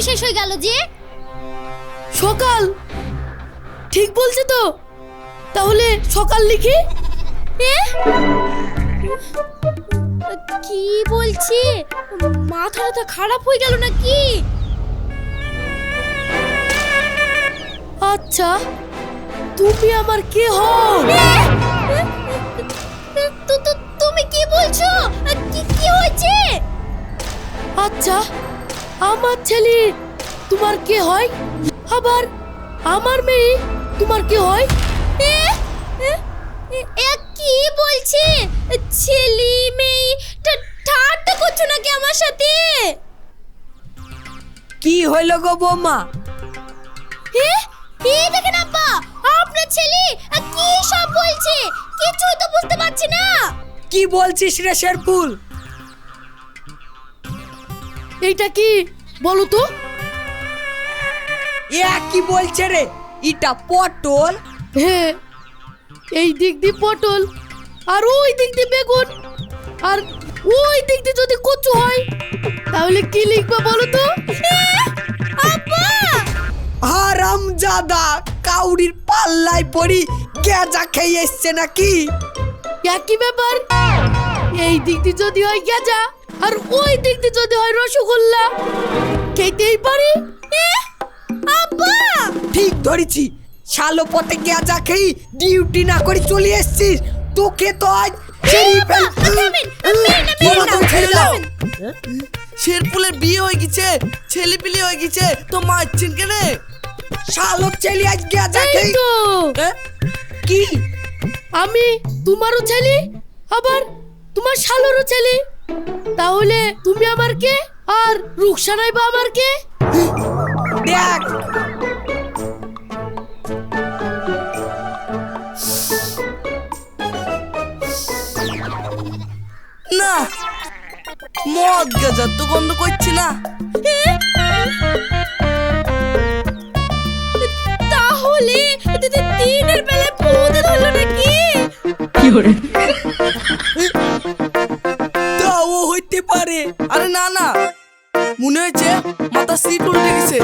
Duty শেষ হয়ে গেল যে? সকাল। ঠিক বলছে তো। তাহলে সকাল লিখি। কি বলছি? মাথাটা তো খারাপ হয়ে গেল নাকি? আচ্ছা তুমি আমার কে হও? তুমি কি বলছো? কি কি হয়েছে? আচ্ছা আমার ছেলে তোমার কে হয়? আবার আমার মেয়ে তোমার কে হয়? এ? এ? এ কি বলছে? ছেলে মেয়ে ঠাট্টা করছ নাকি আমার সাথে? কি হইল গো বৌমা? এ এই দেখেন আব্বা আপনার ছেলে কি সব বলছে? কিছুই তো বুঝতে পারছি না। কি বলছিস রে শেরপুল? এইটা কি? বলো তো। এ কি বলছে রে? এটা পটল। হ্যাঁ এই দিক দিয়ে পটল। আর ওই দিক দিয়ে বেগুন। আর ওই দিক দিয়ে যদি কচু হয় তাহলে কি লিখবে বলো তো? হারাম জাদা কাউরির পাল্লায় পড়ি গেজা খেয়ে এসছে নাকি? একই ব্যাপার। এই দিক দিয়ে যদি হয় গেজা। আর ওই দিয়ে যদি হয় রসগোল্লা খেতেই পারি? আব্বা! ঠিক ধরেছি। শালো পথে গেজা খেয়ে ডিউটি না করে চলে এসছিস তোকে তো আজ শেরপুলের বিয়ে হয়ে গেছে ছেলে পিলে হয়ে গেছে তো মারছেন কেন? শালো ছেলে আজ গেজা এই খেয়ে? কি? আমি তোমারও ছেলে আবার তোমার শালোরও ছেলে। তাহলে তুমি আমার কে? আর রুকসানাই বা আমার কে? দেখ। না মদ গেজার তো গন্ধ করছি না। তাহলে দিনের ভূতে ধরলো নাকি? তাও সিট উল্টে গেছে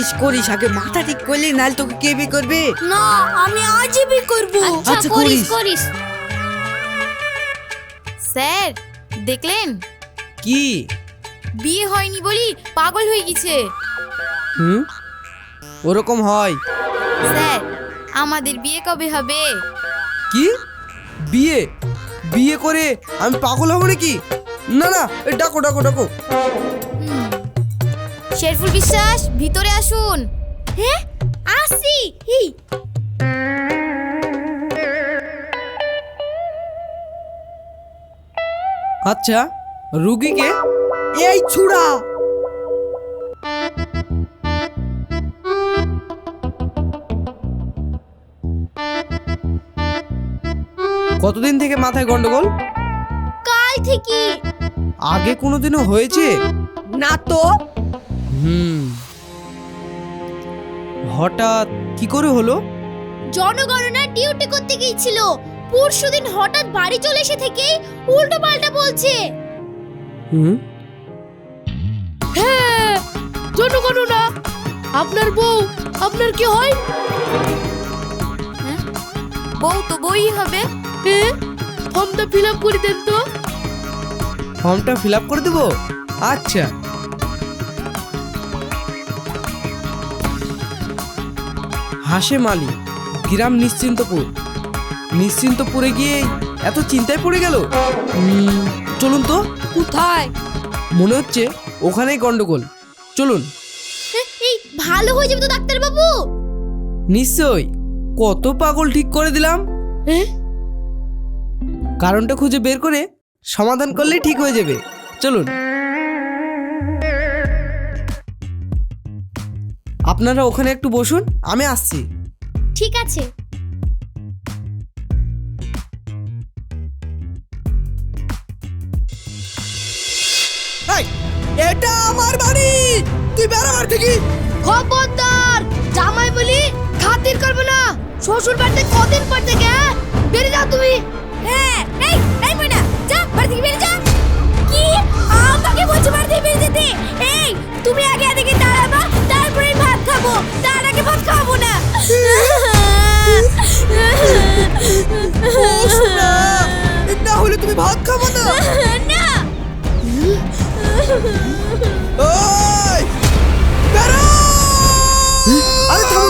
করিস করিস। আগে মাথা ঠিক করলি নাহলে তোকে কে বিয়ে করবে? না আমি আজই বিয়ে করব। আচ্ছা, আচ্ছা করিস করিস। স্যার দেখলেন? কি? বিয়ে হয়নি বলি পাগল হয়ে গেছে। হুম? ওরকম হয়। স্যার আমাদের বিয়ে কবে হবে? কি? বিয়ে? বিয়ে করে আমি পাগল হব নাকি? না না এ ডাকো ডাকো ডাকো। শেরফুল বিশ্বাস ভিতরে আসুন। হ্যাঁ আসি। হি আচ্ছা রুগীকে? এই ছুড়া! কতদিন থেকে মাথায় গন্ডগোল? কাল থেকে। আগে কোনোদিনও হয়েছে? না তো। হঠাৎ কি করে হলো? জনগণনা ডিউটি করতে গিয়েছিল। পরশুদিন হঠাৎ বাড়ি চলে এসে থেকেই উল্টো পাল্টা বলছে। হুম? হ্যাঁ জনগণনা। আপনার বউ আপনার কি হয়? বউ তো বই হবে। হ্যাঁ ফর্মটা ফিল আপ করে দেন তো। ফর্মটা ফিল আপ করে দেবো? আচ্ছা। হাসেম আলী গ্রাম নিশ্চিন্তপুর। নিশ্চিন্তপুরে গিয়ে এত চিন্তায় পড়ে গেল? চলুন তো। কোথায়? মনে হচ্ছে ওখানেই গন্ডগোল। চলুন। এই ভালো হয়ে যাবে তো ডাক্তার বাবু নিশ্চয় কত পাগল ঠিক করে দিলাম। কারণটা খুঁজে বের করে সমাধান করলেই ঠিক হয়ে যাবে। চলুন। আপনারা ওখানে একটু বসুন আমি আসছি। ঠিক আছে। এটা আমার বাড়ি! তুই বেড়াবার থেকে। খবরদার জামাই বলি খাতির করবে না। শ্বশুর বাড়িতে কদিন পর থেকে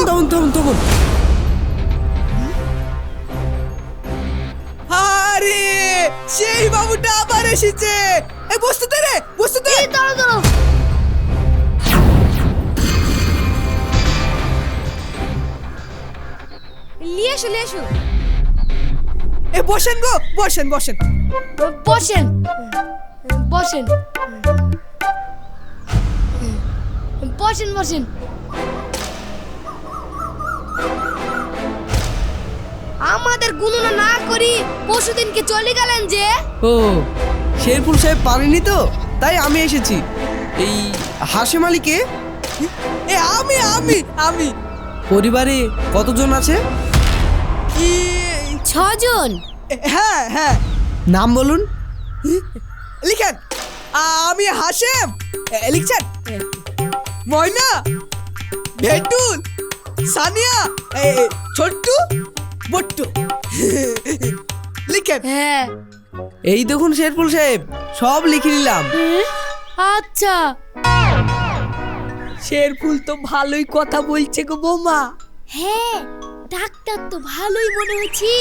থামুন থামুন থামুন থামুন আরে সেই বাবুটা আবার এসেছে। এই বসতে দে রে বসতে দে। দাঁড়ো দাঁড়ো নিয়ে এসো নিয়ে এসো এ বসেন গো বসেন বসেন। বসেন। বসেন। বসেন বসেন। আমাদের গুণনা না করি পরশুদিনকে চলে গেলেন যে। ও শেরপুর সাহেব পারেনি তো? তাই আমি এসেছি। এই হাসেম আলীকে এ আমি আমি আমি। পরিবারে কতজন আছে? ই- ছজন। হ্যাঁ হ্যাঁ। নাম বলুন। লিখেন। আমি হাসেম। লিখছেন? ময়না। ভেটুল সানিয়া। এ, ছোট্টু। বট্টু। লিখেন হ্যাঁ। এই দেখুন শেরপুর সাহেব সব লিখে নিলাম। আচ্ছা। শেরফুল তো ভালোই কথা বলছে গো বৌমা। হ্যাঁ ডাক্তার তো ভালোই মনে হচ্ছে।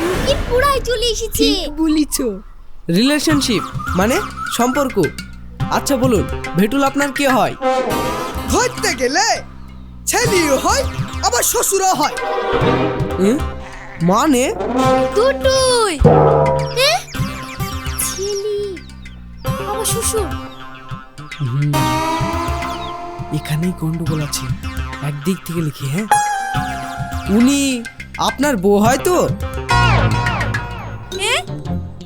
রুগীর পুরাই চলে এসেছে। বলিছ। রিলেশনশিপ মানে সম্পর্ক। আচ্ছা বলুন ভেটুল আপনার কে হয়? ধরতে গেলে ছেলেও হয় আবার শ্বশুরও হয়। হুম? মানে? দুটোই? ছেলে। আমার শ্বশুর। এখানেই গন্ডগোল আছে। একদিক থেকে লিখি হ্যাঁ? উনি আপনার বউ হয় তো?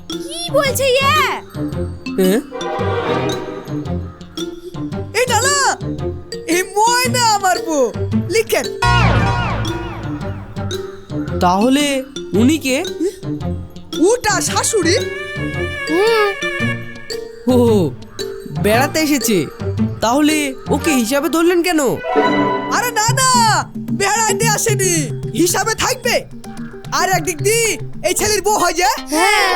কি বলছে ইয়ে? এটা না এই ময়না আমার বউ। লিখেন। তাহলে উনি কে উটা শাশুড়ি? ও বেড়াতে এসেছে। তাহলে ওকে হিসাবে ধরলেন কেন? আরে না না বেড়াইতে আসেনি। হিসাবে থাকবে। আর একদিক দি এই ছেলের বউ হয় যে? হ্যাঁ।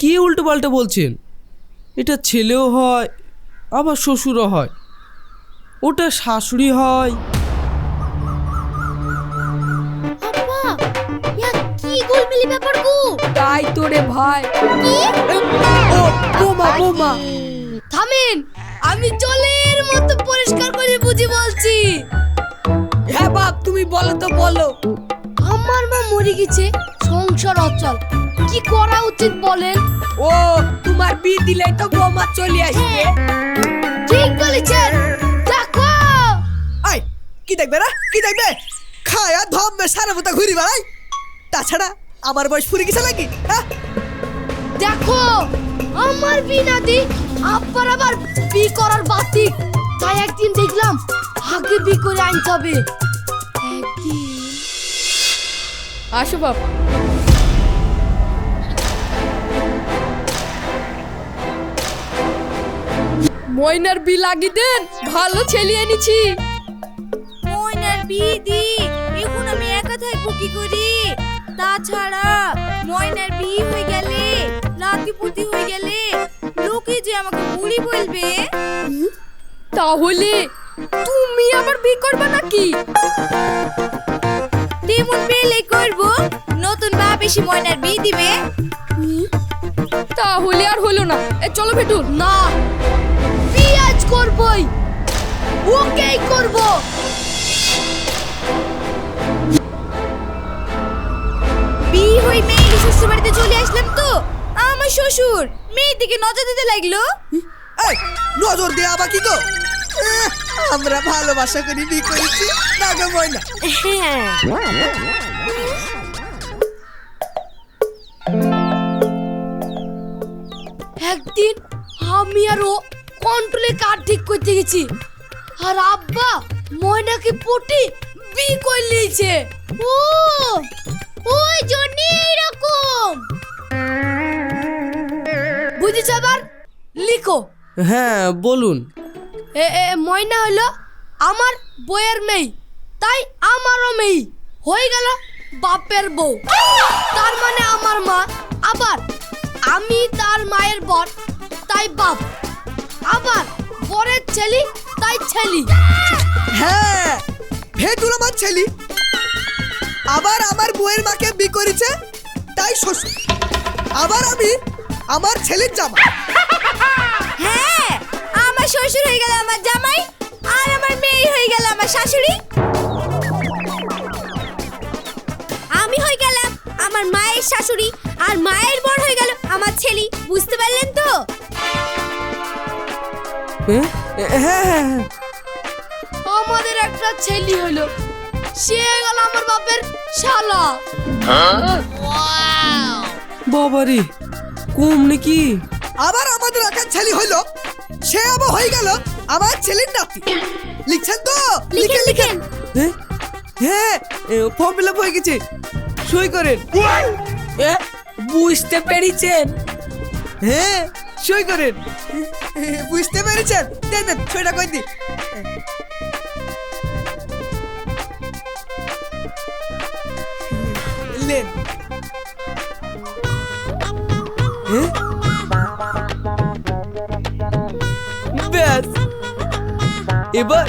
কি উল্টো পাল্টা বলছেন? এটা ছেলেও হয় আবার শ্বশুরও হয়। ওটা শাশুড়ি হয়। কি গোলমেলি ব্যাপার গো তাই তোরে ভাই ও বোমা বোমা। থামেন আমি জলের মতো পরিষ্কার করে বুঝি বলছি। হ্যাঁ বাপ তুমি বলো তো বলো। আমার মা মরে গেছে সংসার অচল। কি করা উচিত বলেন? ও তোমার বি দিলেই তো বৌমা চলে আসবে। ঠিক বলেছেন। দেখো। আই কি দেখবে না কি দেখবে? খায়া ধমবে সারা মতো ঘুরি বেড়াই তাছাড়া আমার বয়স ফুরে গেছে নাকি? হ্যাঁ? দেখো আমার বিনাদি আব্বার আবার বি করার বাতি। তাই একদিন দেখলাম আগে বি করে আনতে হবে। আসো বাপ। ময়নার বি লাগি দেন ভালো ছেলে এনেছি। ময়নার বিদি এখন আমি একা থাকব কি করি? তাছাড়া ময়নার বিয়ে হয়ে গেলে নাতিপুতি হয়ে গেলে লোকে যে আমাকে বুড়ি বলবে। তাহলে তুমি আবার বি করবে নাকি? তেমন পেলে করব নতুন বাপ এসে ময়নার বিয়ে দিবে। তাহলে আর হলো না। এ চলো ভেটু। না। পিয়াজ করবই ওকেই করব। বিয়ে হয়ে মেয়ে শ্বশুর বাড়িতে চলে আসলাম তো। আমার শ্বশুর মেয়ের দিকে নজর দিতে লাগল। এই নজর দিয়ে আবার কি গো আমরা ভালোবাসা করি বিয়ে করেছি। না গো ময়না। হ্যাঁ। একদিন আমি আর ও কন্ট্রোলে কার ঠিক করতে গেছি। আর আব্বা ময়নাকে পটি বি করে নিয়েছে। ও! ওই জন্য এরকম বুঝেছ আবার? লিখো। হ্যাঁ বলুন। এ এ ময়না হলো আমার বইয়ের মেয়ে তাই আমারও মেয়ে। হয়ে গেল বাপের বউ। তার মানে আমার মা আবার আমি তার মায়ের বর তাই বাপ। আবার বরের ছেলি তাই ছেলি। হ্যাঁ ভেটুল আমার ছেলে। আবার আমার বউয়ের মাকে বি করেছে? তাই শ্বশুর। আবার আমি আমার ছেলের জামা। হ্যাঁ আমার শ্বশুর হয়ে গেল আমার জামাই আর আমার মেয়ে হয়ে গেল আমার শাশুড়ি। আমি হয়ে গেলাম আমার মায়ের শাশুড়ি আর মায়ের বর হয়ে গেল আমার ছেলে। বুঝতে পারলেন তো? হ্যাঁ হ্যাঁ হ্যাঁ। আমাদের একটা ছেলে হলো। সে গেল আমার বাপের শালা। বাবারে কম নাকি? আবার আমাদের একার ছেলে হইল? সে আবার হয়ে গেল আমার ছেলের নাতি। লিখছেন তো? লিখেন লিখেন হ্যাঁ? হ্যাঁ ফর্ম ফিল আপ হয়ে গেছে। সই করেন। বুঝতে পেরেছেন? হ্যাঁ সই করেন। বুঝতে পেরেছেন? দেন দেন ছয়টা কই দি লেন হ্যাঁ ব্যাস এবার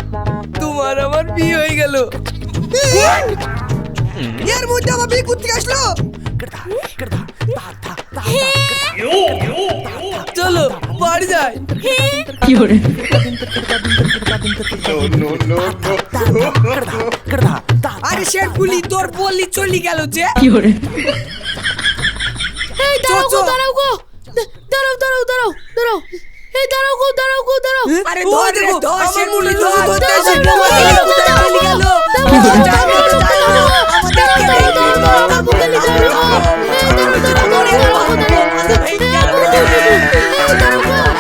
তোমার আমার বিয়ে হয়ে গেল এর মধ্যে আমার বিয়ে করতে আসলো চলো বাড়ি যাই আরে শের পুলি তোর বললি চলি গেল যে এই দাঁড়াও গো দাঁড়াও গো দাঁড়াও দাঁড়াও দাঁড়াও দাঁড়াও এই দাঁড়াও গো দাঁড়াও গো দাঁড়াও আরে ধর রে দেখো, ধর আমার শের মনে পুলি হয় ধর ধর, গেল, কোথায় গেল? গেল? গেল, গেল, গেলি দাঁড়াও আমাদের ভেঙে গেল।